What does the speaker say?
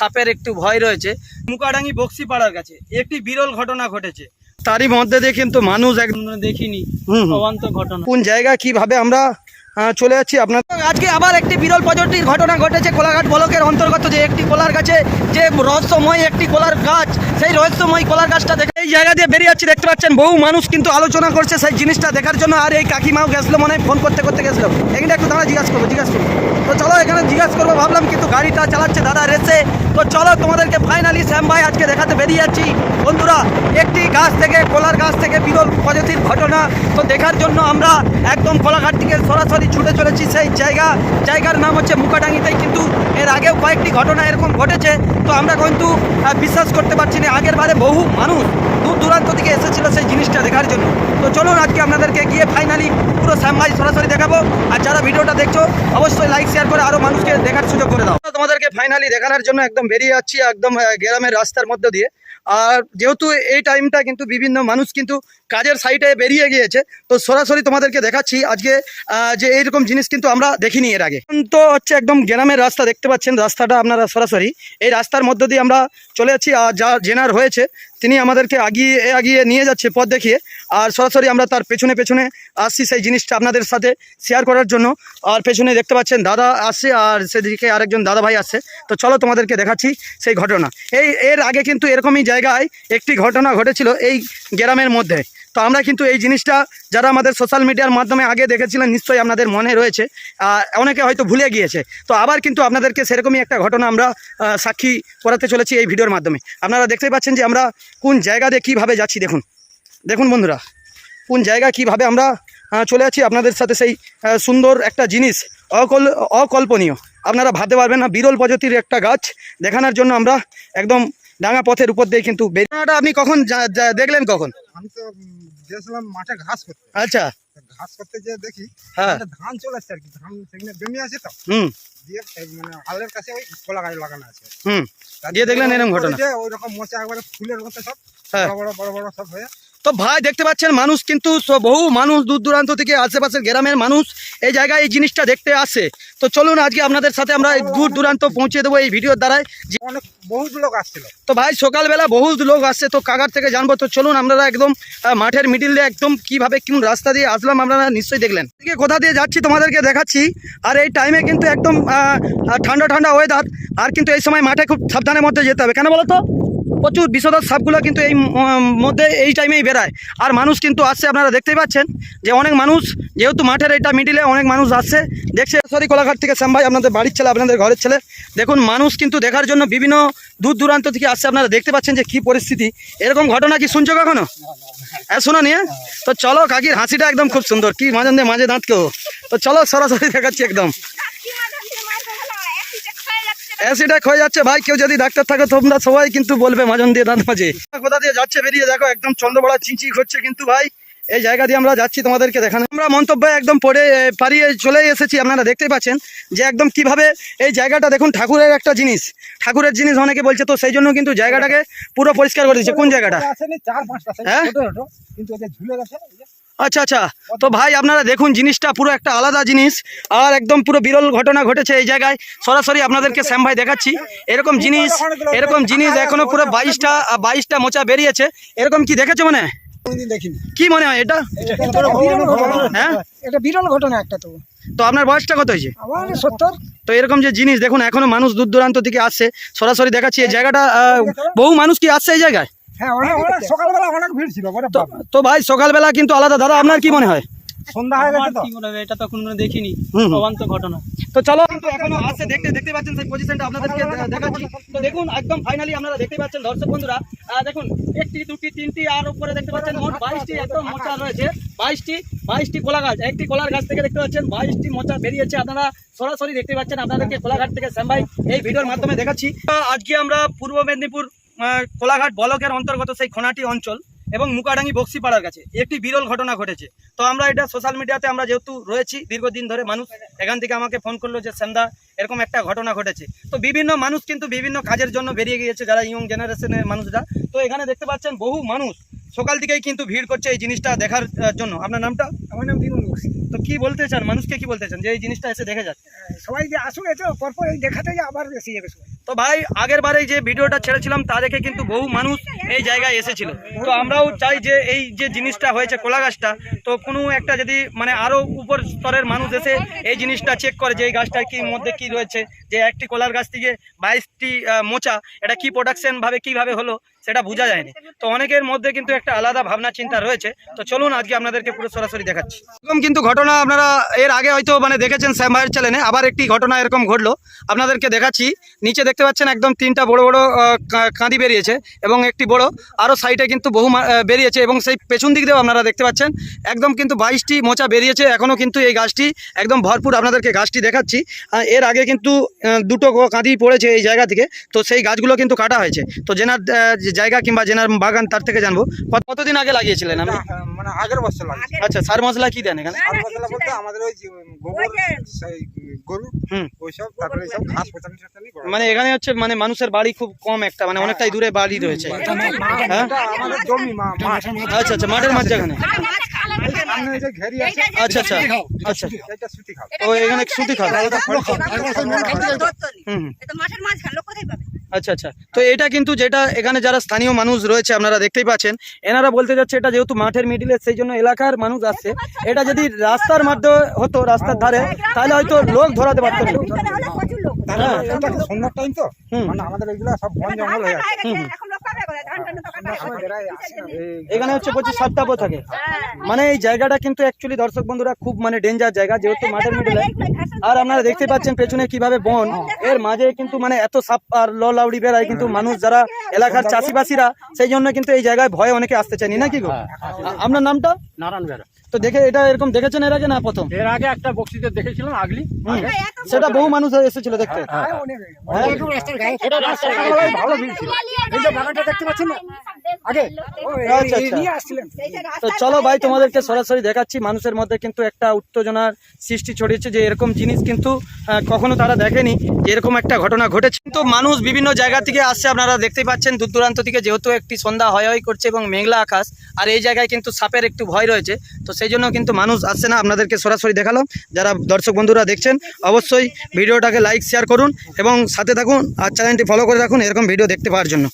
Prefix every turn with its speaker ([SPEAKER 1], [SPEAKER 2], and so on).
[SPEAKER 1] সাপের একটু ভয় রয়েছে। মুকাডাঙ্গি বক্সিপাড়ার কাছে একটি বিরল ঘটনা ঘটেছে। তারই মধ্যে দিয়ে কিন্তু মানুষ একদম দেখিনি। অবান্ত ঘটনা। কোন জায়গা কীভাবে আমরা চলে যাচ্ছি আপনার আজকে আবার একটি বিরল প্রজাতির ঘটনা ঘটেছে কোলাঘাট ব্লকের অন্তর্গত যে একটি কোলার গাছে যে রহস্যময় একটি কোলার গাছ সেই রহস্যময় কোলার গাছটা দেখে এই জায়গা দিয়ে বেরিয়ে যাচ্ছি, দেখতে পাচ্ছেন বহু মানুষ কিন্তু আলোচনা করছে সেই জিনিসটা দেখার জন্য, আর এই কাকিমাও গেছিল মনে হয়, ফোন করতে করতে গেছিল। এখানে একটু দাঁড়া জিজ্ঞাসা করব জিজ্ঞাসা করব। তো চলো, এখানে জিজ্ঞাসা করব, ভাবলাম কিন্তু গাড়িটা চালাচ্ছে, দাদা রেসে। তো চলো, তোমাদেরকে ফাইনালি শ্যাম ভাই আজকে দেখাতে বেরিয়ে যাচ্ছি। বন্ধুরা, একটি গাছ থেকে, কোলার গাছ থেকে বিরল প্রজাতির ঘটনা। তো দেখার জন্য আমরা একদম কোলাঘাট থেকে সরাসরি ছুটে চলেছি সেই জায়গা। জায়গার নাম হচ্ছে এর আগেও কয়েকটি ঘটনা এরকম ঘটেছে, তো আমরা কিন্তু বিশ্বাস করতে পারছি না। আগের বারে বহু মানুষ দূর দূরান্ত থেকে এসেছিল সেই জিনিসটা দেখার জন্য। তো চলুন আজকে আপনাদেরকে গিয়ে ফাইনালি পুরো শ্যামভাই সরাসরি দেখাবো। আর যারা ভিডিওটা দেখছ, অবশ্যই লাইক শেয়ার করে আরও মানুষকে দেখার সুযোগ করে দাও। তোমাদেরকে ফাইনালি দেখানোর জন্য একদম বেরিয়ে যাচ্ছি একদম গ্রামের রাস্তার মধ্যে দিয়ে। আর যেহেতু এই টাইমটা কিন্তু বিভিন্ন মানুষ কিন্তু কাজের সাইডে বেরিয়ে গিয়েছে। তো সরাসরি তোমাদেরকে দেখাচ্ছি আজকে যে এইরকম জিনিস কিন্তু আমরা দেখিনি এর আগে। তো হচ্ছে একদম গ্রামের রাস্তা, দেখতে পাচ্ছেন রাস্তাটা আপনারা সরাসরি। এই রাস্তার মধ্য দিয়ে আমরা চলে যাচ্ছি, আর যা জেনার হয়েছে, তিনি আমাদেরকে আগিয়ে আগিয়ে নিয়ে যাচ্ছে পথ দেখিয়ে। আর সরাসরি আমরা তার পেছনে পেছনে আসছি সেই জিনিসটা আপনাদের সাথে শেয়ার করার জন্য। আর পেছনে দেখতে পাচ্ছেন দাদা আসছে, আর সেদিকে আরেকজন দাদা ভাই আসছে। তো চলো তোমাদেরকে দেখাচ্ছি সেই ঘটনা। এই, এর আগে কিন্তু এরকমই জায়গায় একটি ঘটনা ঘটেছিল এই গ্রামের মধ্যে। আমরা কিন্তু এই জিনিসটা যারা আমাদের সোশ্যাল মিডিয়ার মাধ্যমে আগে দেখেছিলেন, নিশ্চয়ই আপনাদের মনে রয়েছে। অনেকে হয়তো ভুলে গিয়েছে। তো আবার কিন্তু আপনাদেরকে সেরকমই একটা ঘটনা আমরা সাক্ষী করাতে চলেছি এই ভিডিওর মাধ্যমে। আপনারা দেখতেই পাচ্ছেন যে আমরা কোন জায়গা দিয়ে কীভাবে যাচ্ছি, দেখুন। দেখুন বন্ধুরা, কোন জায়গা কীভাবে আমরা চলে আছি আপনাদের সাথে সেই সুন্দর একটা জিনিস, অকল, অকল্পনীয়। আপনারা ভাবতে পারবেন না, বিরল প্রজাতির একটা গাছ দেখানোর জন্য আমরা একদম ডাঙা পথের উপর দিয়ে কিন্তু আপনি কখন দেখলেন কখন?
[SPEAKER 2] আমি তো গেছিলাম মাঠে ঘাস করতে।
[SPEAKER 1] আচ্ছা।
[SPEAKER 2] ঘাস করতে যে দেখি
[SPEAKER 1] হ্যাঁ।
[SPEAKER 2] ধান চলে আসছে আর কি। ধান সেখানে জমি আছে তো?
[SPEAKER 1] হুম।
[SPEAKER 2] দিয়ে মানে আলের কাছে ওই কলা গাছ লাগানো আছে।
[SPEAKER 1] হুম। দিয়ে দেখলেন এরকম ঘটনা?
[SPEAKER 2] ওই রকম মোচা একবারে ফুলের মতো সব
[SPEAKER 1] হ্যাঁ।
[SPEAKER 2] বড় বড় বড় বড় সব হয়ে
[SPEAKER 1] তো ভাই দেখতে পাচ্ছেন মানুষ কিন্তু বহু মানুষ দূর দূরান্ত থেকে আশেপাশের গ্রামের মানুষ এই জায়গায় এই জিনিসটা দেখতে আসে। তো চলুন আজকে আপনাদের সাথে আমরা দূর দূরান্ত পৌঁছে দেবো এই ভিডিওর দ্বারাই যে-
[SPEAKER 2] অনেক বহুত লোক আসছিল।
[SPEAKER 1] তো ভাই সকালবেলা বহু লোক আসছে তো কাকার থেকে জানব। তো চলুন আমরা একদম মাঠের মিডিল দিয়ে একদম কীভাবে কোন রাস্তা দিয়ে আসলাম আপনারা নিশ্চয়ই দেখলেন। কোথা দিয়ে যাচ্ছি তোমাদেরকে দেখাচ্ছি আর এই টাইমে কিন্তু একদম ঠান্ডা ঠান্ডা ওয়েদার আর কিন্তু এই সময় মাঠে খুব সাবধানের মধ্যে যেতে হবে। কেন বলো তো? প্রচুর বিষধর সাপগুলো কিন্তু এই মধ্যে এই টাইমেই বেরায়। আর মানুষ কিন্তু আসছে, আপনারা দেখতেই পাচ্ছেন যে অনেক মানুষ, যেহেতু মাঠের এটা মিডিলে অনেক মানুষ আসছে। দেখছে, সরি, কোলাঘাট থেকে শ্যাম ভাই, আপনাদের বাড়ির ছেলে, আপনাদের ঘরের ছেলে। দেখুন, মানুষ কিন্তু দেখার জন্য বিভিন্ন দূর দূরান্ত থেকে আসছে। আপনারা দেখতে পাচ্ছেন যে কি পরিস্থিতি। এরকম ঘটনা কি শুনছো কখনো? হ্যাঁ শোনো নিয়ে। তো চলো, কাকির হাসিটা একদম খুব সুন্দর। কি মাঝে মাঝে দাঁত কেউ তো চলো, সরাসরি দেখাচ্ছি একদম। অ্যাসিডেক হয়ে যাচ্ছে ভাই কেউ যদি ডাক্তার থাকে তোমরা সবাই কিন্তু বলবে মাজন দিয়ে দাঁত মাঝে। কোথা দিয়ে যাচ্ছে বেরিয়ে দেখো একদম চন্দ্রবড়া চিঁচি হচ্ছে কিন্তু ভাই। এই জায়গা দিয়ে আমরা যাচ্ছি তোমাদেরকে দেখানো। আমরা মন্তব্য একদম পড়ে পারিয়ে চলে এসেছি আপনারা দেখতেই পাচ্ছেন যে একদম কীভাবে এই জায়গাটা দেখুন ঠাকুরের একটা জিনিস। ঠাকুরের জিনিস অনেকে বলছে তো সেই জন্য কিন্তু জায়গাটাকে পুরো পরিষ্কার করে দিচ্ছে। কোন জায়গাটা? হ্যাঁ? আচ্ছা আচ্ছা। তো ভাই আপনারা দেখুন জিনিসটা পুরো একটা আলাদা জিনিস। আর একদম পুরো বিরল ঘটনা ঘটেছে এই জায়গায়। সরাসরি আপনাদেরকে শ্যাম ভাই দেখাচ্ছি। এরকম জিনিস এরকম জিনিস এখনও পুরো বাইশটা বাইশটা মোচা বেরিয়েছে। এরকম কি দেখেছ মানে? কি মনে হয় এটা? হ্যাঁ?
[SPEAKER 3] এটা বিরল ঘটনা একটা তো।
[SPEAKER 1] তো আপনার বয়সটা কত হয়েছে?
[SPEAKER 3] সত্তর।
[SPEAKER 1] তো এরকম যে জিনিস দেখুন এখনও মানুষ দূর দূরান্ত থেকে আসছে। সরাসরি দেখাচ্ছি এই জায়গাটা বহু মানুষ কি আসছে এই জায়গায়?
[SPEAKER 2] হ্যাঁ অনেক অনেক সকালবেলা অনেক ভিড় ছিল
[SPEAKER 1] তো তো ভাই সকালবেলা কিন্তু আলাদা। দাদা আপনার কি মনে হয়?
[SPEAKER 2] সন্ধ্যা হয়ে গেছে তো।
[SPEAKER 4] কি বলব এটা তো কোনো দেখিনি। অবান্ত ঘটনা।
[SPEAKER 1] তো চলো কিন্তু এখনও আসছে দেখতে দেখতে পাচ্ছেন সেই পজিশনটা আপনাদেরকে দেখাচ্ছি। তো দেখুন একদম ফাইনালি আপনারা দেখতে পাচ্ছেন দর্শক বন্ধুরা আহ, দেখুন একটি দুটি তিনটি আর উপরে দেখতে পাচ্ছেন মোট বাইশটি একদম মোচা রয়েছে। বাইশটি বাইশটি কলা গাছ। একটি কলার গাছ থেকে দেখতে পাচ্ছেন বাইশটি মোচা বেরিয়েছে। আপনারা সরাসরি দেখতে পাচ্ছেন আপনাদেরকে কোলাঘাট থেকে শ্যামভাই এই ভিডিওর মাধ্যমে দেখাচ্ছি। আজকে আমরা পূর্ব মেদিনীপুর কোলাঘাট বলকের অন্তর্গত সেই খোনাটি অঞ্চল এবং মুকাডাঙ্গি বক্সিপাড়ার কাছে একটি বিরল ঘটনা ঘটেছে। তো আমরা এটা সোশ্যাল মিডিয়াতে আমরা যেহেতু রয়েছি, দীর্ঘদিন ধরে মানুষ এখান থেকে আমাকে ফোন করল যে, সেন্দা, এরকম একটা ঘটনা ঘটেছে। তো বিভিন্ন মানুষ কিন্তু বিভিন্ন কাজের জন্য বেরিয়ে গিয়েছে, যারা ইয়ং জেনারেশনের মানুষরা। তো এখানে দেখতে পাচ্ছেন বহু মানুষ সকাল থেকেই কিন্তু ভিড় করছে এই জিনিসটা দেখার জন্য। আপনার নামটা?
[SPEAKER 2] আমার নাম দিনুল বক্সি।
[SPEAKER 1] তো কি বলতে চান? মানুষকে কি বলতে চান? যে এই জিনিসটা এসে দেখে যাচ্ছে
[SPEAKER 3] সবাই যে আসুক এতো পরপর এই দেখাতে যে আবার এসে যাবে সবাই।
[SPEAKER 1] তো ভাই আগের বারে যে ভিডিওটা ছেড়েছিলাম তা দেখে কিন্তু বহু মানুষ এই জায়গায় এসেছিল। তো আমরাও চাই যে এই যে জিনিসটা হয়েছে কোলা গাছটা তো কোনো একটা যদি মানে আরও উপর স্তরের মানুষ এসে এই জিনিসটা চেক করে যে এই গাছটার কি মধ্যে কি রয়েছে যে একটি কলার গাছ থেকে বাইশটি মোচা এটা কি প্রোডাকশন ভাবে কীভাবে হলো সেটা বোঝা যায়নি। তো অনেকের মধ্যে কিন্তু একটা আলাদা ভাবনা চিন্তা রয়েছে। তো চলুন আজকে আপনাদেরকে পুরো সরাসরি দেখাচ্ছি। এরকম কিন্তু ঘটনা আপনারা এর আগে হয়তো মানে দেখেছেন শ্যাম ভাইয়ের চ্যানেলে আবার একটি ঘটনা এরকম ঘটলো। আপনাদেরকে দেখাচ্ছি। নিচে দেখতে পাচ্ছেন একদম তিনটা বড় বড় কাঁদি বেরিয়েছে এবং একটি বড়। আরও সাইডে কিন্তু বহু বেরিয়েছে এবং সেই পেছন দিক দিয়েও আপনারা দেখতে পাচ্ছেন। একদম কিন্তু বাইশটি মোচা বেরিয়েছে। এখনও কিন্তু এই গাছটি একদম ভরপুর আপনাদেরকে গাছটি দেখাচ্ছি। এর আগে কিন্তু দুটো কাঁদি পড়েছে এই জায়গা থেকে। তো সেই গাছগুলো কিন্তু কাটা হয়েছে। তো জেনার জায়গা কিংবা জেনার বাগান তার থেকে জানব। কতদিন আগে লাগিয়েছিলেন আপনি?
[SPEAKER 2] মানে আগের বছর
[SPEAKER 1] আচ্ছা সার মশলা কি দেন এখানে?
[SPEAKER 2] মশলা বলতে আমাদের ওই গোবর সেই গরু ওইসব তারপরে এইসব ঘাস পচানি টচানি
[SPEAKER 1] মানে এখানে হচ্ছে মানে মানুষের বাড়ি খুব কম একটা মানে অনেকটাই দূরে বাড়ি রয়েছে। হ্যাঁ?
[SPEAKER 2] আমাদের জমি
[SPEAKER 1] আচ্ছা আচ্ছা মাঠের মাঝখানে
[SPEAKER 2] সামনে যে ঘেরি আছে
[SPEAKER 1] আচ্ছা আচ্ছা আচ্ছা।
[SPEAKER 2] এটা সুতি খাও।
[SPEAKER 1] ও এখানে সুতি খাল হুম হুম।
[SPEAKER 4] মাঠের মাঝখান লোক কোথায় পাবে?
[SPEAKER 1] আচ্ছা আচ্ছা। তো এটা কিন্তু যেটা এখানে যারা স্থানীয় মানুষ রয়েছে আপনারা দেখতেই পাচ্ছেন। এনারা বলতে যাচ্ছে এটা যেহেতু মাঠের মিডিলে সেই জন্য এলাকার মানুষ আসছে। এটা যদি রাস্তার মাধ্যমে হতো রাস্তার ধারে তাহলে হয়তো লোক ধরাতে পারতো না। হ্যাঁ।
[SPEAKER 2] সন্ধ্যার টাইম তো। মানে আমাদের এগুলা সব বন জঙ্গল হয়ে
[SPEAKER 1] হুম।
[SPEAKER 4] এখন
[SPEAKER 1] হচ্ছে প্রচুর সাপটাপও থাকে। মানে এই জায়গাটা কিন্তু অ্যাকচুয়ালি দর্শক বন্ধুরা খুব মানে ডেঞ্জার জায়গা যেহেতু মাঠের মিডিলে আর আপনারা দেখতে পাচ্ছেন পেছনে কীভাবে বন। এর মাঝে কিন্তু মানে এত সাপ আর ল লাউড়ি বেড়ায় কিন্তু মানুষ যারা এলাকার চাষিবাসীরা সেই জন্য কিন্তু এই জায়গায় ভয়ে অনেকে আসতে চায়নি নাকি গো? আপনার নামটা?
[SPEAKER 5] নারায়ণ বেড়া
[SPEAKER 1] তো দেখে এটা এরকম দেখেছেন এর আগে না প্রথম?
[SPEAKER 5] এর আগে একটা বক্সিতে দেখেছিলাম আগলি।
[SPEAKER 1] সেটা বহু মানুষ এসেছিল দেখতে।
[SPEAKER 2] দেখতে
[SPEAKER 1] তো চলো ভাই তোমাদেরকে সরাসরি দেখাচ্ছি। মানুষের মধ্যে কিন্তু একটা উত্তেজনার সৃষ্টি ছড়িয়েছে যে এরকম জিনিস কিন্তু আহ, কখনো তারা দেখেনি যে এরকম একটা ঘটনা ঘটেছে। কিন্তু মানুষ বিভিন্ন জায়গা থেকে আসছে। আপনারা দেখতেই পাচ্ছেন দূর দূরান্ত থেকে যেহেতু একটি সন্ধ্যা হয় হয় করছে এবং মেঘলা আকাশ। আর এই জায়গায় কিন্তু সাপের একটু ভয় রয়েছে। তো সেই জন্য কিন্তু মানুষ আসছে না। আপনাদেরকে সরাসরি দেখালাম। যারা দর্শক বন্ধুরা দেখছেন, অবশ্যই ভিডিওটাকে লাইক শেয়ার করুন এবং সাথে থাকুন আর চ্যানেলটি ফলো করে রাখুন এরকম ভিডিও দেখতে পাওয়ার জন্য।